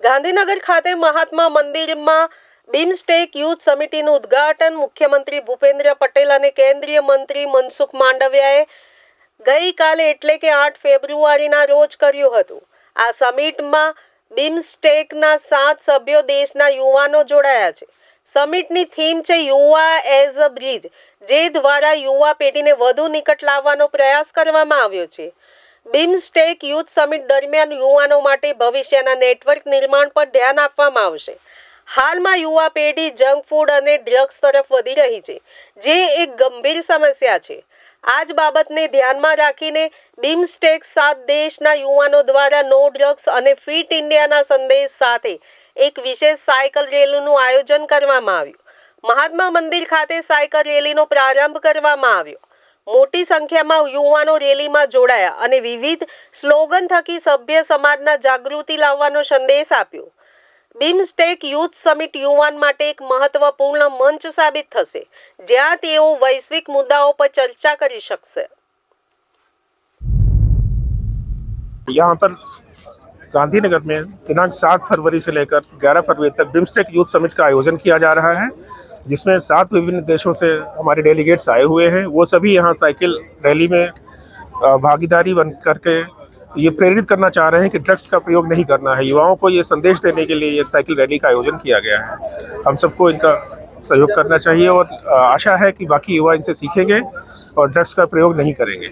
ગાંધીનગર ખાતે મહાત્મા મંદિરમાં BIMSTEC youth સમિતિનું ઉદ્ઘાટન મુખ્યમંત્રી ભૂપેન્દ્ર પટેલ અને કેન્દ્રીય મંત્રી મનસુખ માંડવિયાએ ગઈકાલે એટલે કે આઠ ફેબ્રુઆરીના રોજ કર્યું હતું. આ સમિટમાં બિમસ્ટેકના સાત સભ્યો દેશના યુવાનો જોડાયા છે. સમિટની થીમ છે યુવા એઝ અ બ્રિજ, જે દ્વારા યુવા પેઢીને વધુ નિકટ લાવવાનો પ્રયાસ કરવામાં આવ્યો છે. બિમસ્ટેક યુથ સમિટ દરમિયાન યુવાનો માટે ભવિષ્યના નેટવર્ક નિર્માણ પર ધ્યાન આપવામાં આવશે. હાલમાં યુવા પેઢી જંક ફૂડ અને ડ્રગ્સ તરફ વધી રહી છે, જે એક ગંભીર સમસ્યા છે. આ જ બાબતને ધ્યાનમાં રાખીને બિમસ્ટેક સાત દેશના યુવાનો દ્વારા નો ડ્રગ્સ અને ફિટ ઇન્ડિયાના સંદેશ સાથે એક વિશેષ સાયકલ રેલીનું આયોજન કરવામાં આવ્યું. મહાત્મા મંદિર ખાતે સાયકલ રેલીનો પ્રારંભ કરવામાં આવ્યો. મોટી સંખ્યામાં યુવાનો રેલીમાં જોડાયા અને વિવિધ સ્લોગન થકી સભ્ય સમાજના જાગૃતિ લાવવાનો સંદેશ આપ્યો બિમસ્ટેક યુથ સમિટ યુવાન માટે એક મહત્વપૂર્ણ મંચ સાબિત થશે જ્યાં તેઓ વૈશ્વિક મુદ્દાઓ પર ચર્ચા કરી શકશે यहाँ पर गांधीनगर में दिनांक सात फरवरी से लेकर ग्यारह फरवरी तक बिम्स्टेक यूथ समिट का आयोजन किया जा रहा है जिसमें सात विभिन्न देशों से हमारे डेलीगेट्स आए हुए हैं, वो सभी यहाँ साइकिल रैली में भागीदारी बन करके ये प्रेरित करना चाह रहे हैं कि ड्रग्स का प्रयोग नहीं करना है। युवाओं को ये संदेश देने के लिए ये साइकिल रैली का आयोजन किया गया है। हम सबको इनका सहयोग करना चाहिए और आशा है कि बाकी युवा इनसे सीखेंगे और ड्रग्स का प्रयोग नहीं करेंगे।